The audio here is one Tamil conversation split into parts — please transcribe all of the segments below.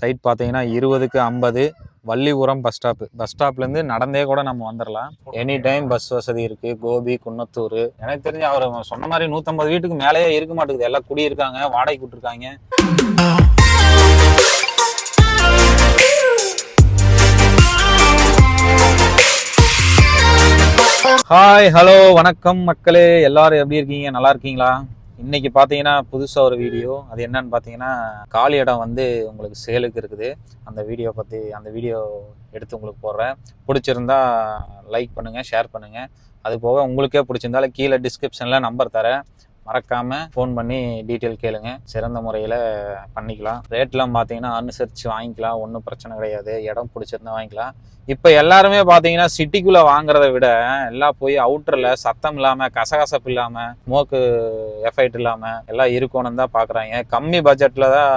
சைட் பார்த்தீங்கன்னா இருபதுக்கு ஐம்பது வள்ளிபுரம் பஸ் ஸ்டாப்பு பஸ் ஸ்டாப்லேருந்து நடந்தே கூட நம்ம வந்துடலாம் எனி டைம் பஸ் வசதி இருக்குது கோபி குன்னத்தூர். எனக்கு தெரிஞ்சு அவர் சொன்ன மாதிரி நூற்றம்பது வீட்டுக்கு மேலேயே இருக்க மாட்டேங்குது. எல்லாம் குடியிருக்காங்க வாடகை விட்டுருக்காங்க ஹாய் ஹலோ வணக்கம் மக்களே. எல்லாரும் எப்படி இருக்கீங்க? நல்லா இருக்கீங்களா? இன்னைக்கு பார்த்தீங்கன்னா புதுசாக ஒரு வீடியோ. அது என்னன்னு பார்த்தீங்கன்னா காலி இடம் வந்து உங்களுக்கு சேலுக்கு இருக்குது. அந்த வீடியோ பற்றி அந்த வீடியோ எடுத்து உங்களுக்கு போடுறேன். பிடிச்சிருந்தா லைக் பண்ணுங்கள் ஷேர் பண்ணுங்கள் அது போக உங்களுக்கே பிடிச்சிருந்தாலும் கீழே டிஸ்கிரிப்ஷனில் நம்பர் தரேன். மறக்காமல் ஃபோன் பண்ணி டீட்டெயில் கேளுங்க. சிறந்த முறையில் பண்ணிக்கலாம். ரேட்லாம் பார்த்தீங்கன்னா அனுசரித்து வாங்கிக்கலாம். ஒன்றும் பிரச்சனை கிடையாது. இடம் பிடிச்சிருந்தா வாங்கிக்கலாம். இப்போ எல்லாருமே பார்த்தீங்கன்னா சிட்டிக்குள்ளே வாங்குறத விட எல்லாம் போய் அவுட்டரில் சத்தம் இல்லாமல் கசகசப்பு இல்லாமல் மோக்கு எஃபெக்ட் இல்லாமல் எல்லாம் இருக்கணும்னு தான் பார்க்குறாங்க. கம்மி பட்ஜெட்டில் தான்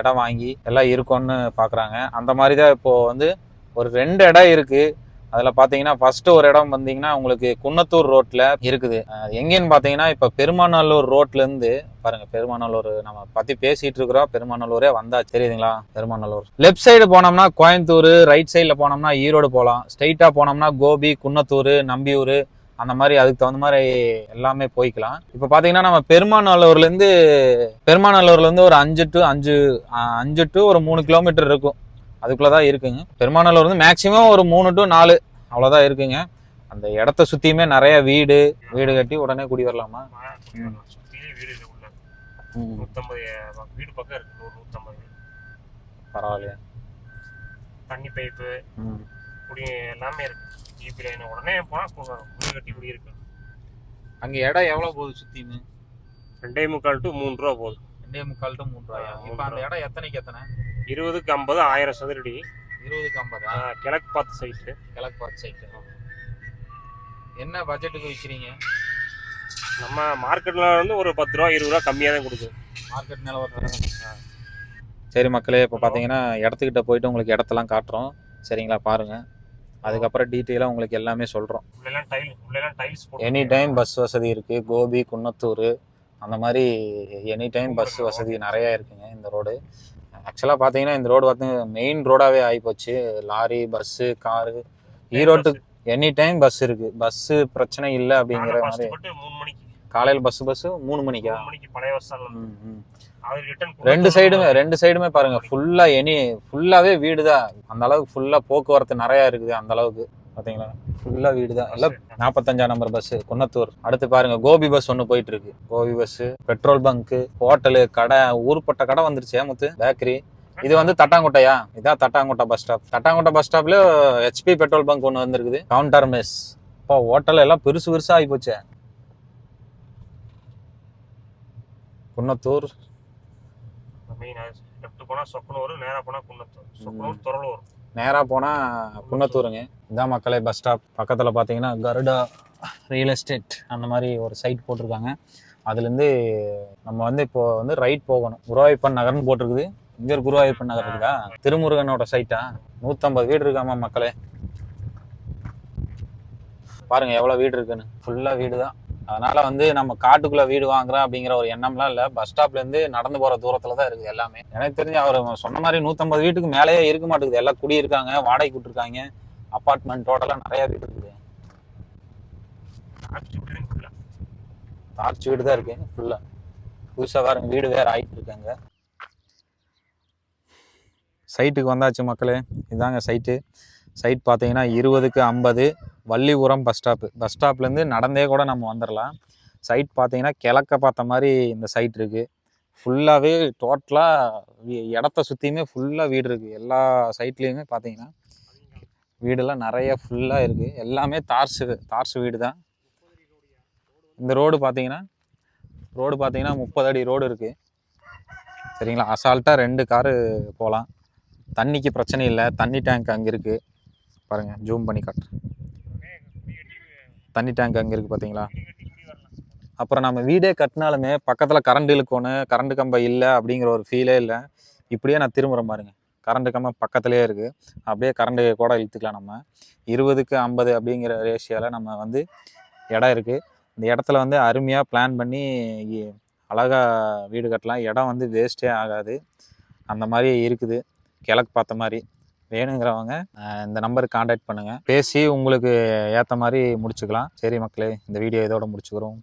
இடம் வாங்கி எல்லாம் இருக்கணும்னு பார்க்குறாங்க. அந்த மாதிரி தான் இப்போது வந்து ஒரு ரெண்டு இடம் இருக்குது அதில் பார்த்தீங்கன்னா ஃபஸ்ட்டு ஒரு இடம் வந்தீங்கன்னா உங்களுக்கு குன்னத்தூர் ரோட்டில் இருக்குது. எங்கேன்னு பார்த்தீங்கன்னா இப்போ பெருமாநல்லூர் ரோட்லேருந்து பாருங்கள் பெருமாநல்லூர் நம்ம பற்றி பேசிகிட்டு இருக்கிறோம். பெருமாநல்லூரே வந்தா தெரியுதுங்களா? பெருமாநல்லூர் லெஃப்ட் சைடு போனோம்னா கோயம்புத்தூர் ரைட் சைடில் போனோம்னா ஈரோடு போகலாம் ஸ்ட்ரைட்டாக போனோம்னா கோபி குன்னத்தூர் நம்பியூர் அந்த மாதிரி அதுக்கு தகுந்த மாதிரி எல்லாமே போய்க்கலாம். இப்போ பார்த்தீங்கன்னா நம்ம பெருமாநல்லூர்லேருந்து பெருமாநல்லூர்லேருந்து ஒரு அஞ்சு டு அஞ்சு அஞ்சு டு ஒரு மூணு கிலோமீட்டர் இருக்கும். அதுக்குள்ளே தான் இருக்குங்க. பெருமாநல்லூர் வந்து மேக்ஸிமம் ஒரு மூணு டு நாலு அவ்வளோதான் இருக்குங்க. அந்த இடத்த சுற்றியுமே நிறைய வீடு வீடு கட்டி உடனே குடி வரலாமா? வீடு பக்கம் இருக்கு நூறு நூத்தம்பது வீடு. பரவாயில்லையா? தண்ணி பைப்பு குடி எல்லாமே இருக்கு. G P line. உடனே போனா கு- வீடு கட்டி குடி இருக்கு. அங்கே இடம் எவ்வளோ போகுது சுற்றியுமே ரெண்டே முக்கால் டு மூணு ரூபா போகுது. ரெண்டே முக்கால் டு மூணு ரூபாயா? இப்போ அந்த இடம் எத்தனைக்கு எத்தனை? இருபதுக்கு ஐம்பது ஆயிரம் சதுரடி. இருபதுக்கு ஐம்பதா? கிழக்கு பார்த்து சைட்டு கிழக்கு பார்த்து சைட்டு என்ன பட்ஜெட்டுக்கு விற்கிறீங்க நம்ம மார்க்கெட்ல வந்து ஒரு பத்து ரூபா இருபது ரூபா கம்மியாக தான் கொடுக்குது. மார்க்கெட் நிலவரம் சரி மக்களே இப்போ பார்த்தீங்கன்னா இடத்துக்கிட்ட போயிட்டு உங்களுக்கு இடத்தெல்லாம் காட்டுறோம். சரிங்களா பாருங்க. அதுக்கப்புறம் டீட்டெயிலாக உங்களுக்கு எல்லாமே சொல்கிறோம் எனி டைம் பஸ் வசதி இருக்குது கோபி குன்னத்தூர் அந்த மாதிரி எனி டைம் பஸ் வசதி நிறையா இருக்குங்க இந்த ரோடு ஆக்சுவலாக பார்த்தீங்கன்னா இந்த ரோடு பார்த்து மெயின் ரோடாகவே ஆகிப்போச்சு லாரி பஸ்ஸு காரு ஈரோட்டு எனி டைம் பஸ் இருக்குது பஸ்ஸு பிரச்சனை இல்லை அப்படிங்கிற மாதிரி. காலையில் பஸ் பஸ்ஸு மூணு மணிக்கா? மூணு மணிக்கு. பழைய ரெண்டு சைடுமே ரெண்டு சைடுமே பாருங்க. ஃபுல்லா எனி ஃபுல்லாவே வீடு தான் அந்த அளவுக்கு ஃபுல்லா போக்குவரத்து நிறைய இருக்குது அந்த அளவுக்கு. பாத்தீங்களா? ஃபுல்லா வீடு தான் எல்லாம் நாற்பத்தஞ்சாம் நம்பர் பஸ் குன்னத்தூர். அடுத்து பாருங்க கோபி பஸ் ஒன்று போயிட்டு இருக்கு Gobi bus petrol bunk hotel கடை ஊர்பட்ட கடை வந்துருச்சு முத்து பேக்கரி. இது வந்து தட்டாங்குட்டையா? இதான் Thattankuttai bus stop Thattankuttai bus ஸ்டாப்ல ஹெச்பி பெட்ரோல் பங்க் ஒன்று வந்திருக்குது. கவுண்டர் மெஸ் இப்போ ஹோட்டல் எல்லாம் பெருசு பெருசா ஆகி போச்சே. குன்னத்தூர். மெயின் லெஃப்ட் போனா சொக்கனூர் நேரா போனா குன்னத்தூர். சொக்கனூர் துறலூர். நேராக போனால் குன்னத்தூருங்க இதான் மக்களே பஸ் ஸ்டாப் பக்கத்தில் பார்த்தீங்கன்னா கருடா ரியல் எஸ்டேட் அந்த மாதிரி ஒரு சைட் போட்டிருக்காங்க. அதுலேருந்து நம்ம வந்து இப்போ வந்து ரைட் போகணும். குருவாயூப்பன் நகர்னு போட்டிருக்குது. இங்கே ஒரு குருவாயூப்பன் நகர் இருக்குதா? திருமுருகனோட சைட்டா நூற்றம்பது வீடு இருக்காமா மக்களே? பாருங்கள் எவ்வளோ வீடு இருக்குன்னு. ஃபுல்லாக வீடு தான் அதனால வந்து நம்ம காட்டுக்குள்ள வீடு வாங்குறோம் அப்படிங்கிற ஒரு எண்ணம்லாம் இல்லை. பஸ் ஸ்டாப்ல இருந்து நடந்து போற தூரத்துல தான் இருக்குது எல்லாமே. எனக்கு தெரிஞ்சு அவர் சொன்ன மாதிரி நூற்றம்பது வீட்டுக்கு மேலேயே இருக்க மாட்டேங்குது. எல்லாம் குடியிருக்காங்க வாடகை விட்டுருக்காங்க அப்பார்ட்மெண்ட் டோட்டலாக நிறைய வீடு இருக்குது. ஆர்ச் வீடு தான் இருக்கு ஃபுல்லா புதுசாக வேற வீடு வேற ஆயிட்டு இருக்காங்க. சைட்டுக்கு வந்தாச்சு மக்களே. இதாங்க சைட்டு சைட் பார்த்தீங்கன்னா இருபதுக்கு ஐம்பது வள்ளிபுரம் பஸ் ஸ்டாப்பு பஸ் ஸ்டாப்லேருந்து நடந்தே கூட நம்ம வந்துடலாம் சைட் பார்த்தீங்கன்னா கிழக்க பார்த்த மாதிரி இந்த சைட் இருக்குது ஃபுல்லாகவே டோட்டலாக இடத்த சுற்றியுமே ஃபுல்லாக வீடு இருக்குது எல்லா சைட்லேயுமே பார்த்தீங்கன்னா வீடெல்லாம் நிறைய ஃபுல்லாக இருக்குது எல்லாமே தார்ஸு தார்ஸு வீடு தான். இந்த ரோடு பார்த்தீங்கன்னா ரோடு பார்த்தீங்கன்னா முப்பது அடி ரோடு இருக்குது சரிங்களா? அசால்ட்டாக ரெண்டு காரு போகலாம். தண்ணிக்கு பிரச்சனை இல்லை. தண்ணி டேங்க் அங்கே இருக்குது பாருங்கள் ஜூம் பண்ணி காட்டுறேன். தண்ணி டேங்க் அங்கே இருக்குது பார்த்தீங்களா அப்புறம் நம்ம வீடே கட்டினாலுமே பக்கத்தில் கரண்ட் இழுக்கணும் கரண்ட் கம்பம் இல்லை அப்படிங்கிற ஒரு ஃபீலே இல்லை. இப்படியே நான் திரும்புகிறேன் பாருங்க. கரண்ட் கம்பம் பக்கத்துலேயே இருக்குது அப்படியே கரண்ட் கூட இழுத்துக்கலாம் நம்ம. இருபதுக்கு ஐம்பது அப்படிங்கிற ரேஷியோவில் நம்ம வந்து இடம் இருக்குது இந்த இடத்துல வந்து அருமையாக பிளான் பண்ணி இ- அழகா வீடு கட்டலாம். இடம் வந்து வேஸ்ட்டே ஆகாது. அந்த மாதிரி இருக்குது. கிழக்கு பார்த்த மாதிரி. வேணுங்கிறவங்க இந்த நம்பருக்கு காண்டாக்ட் பண்ணுங்கள் பேசி உங்களுக்கு ஏற்ற மாதிரி முடிச்சுக்கலாம். சரி மக்களே இந்த வீடியோ இதோட முடிச்சுக்கிறோம்.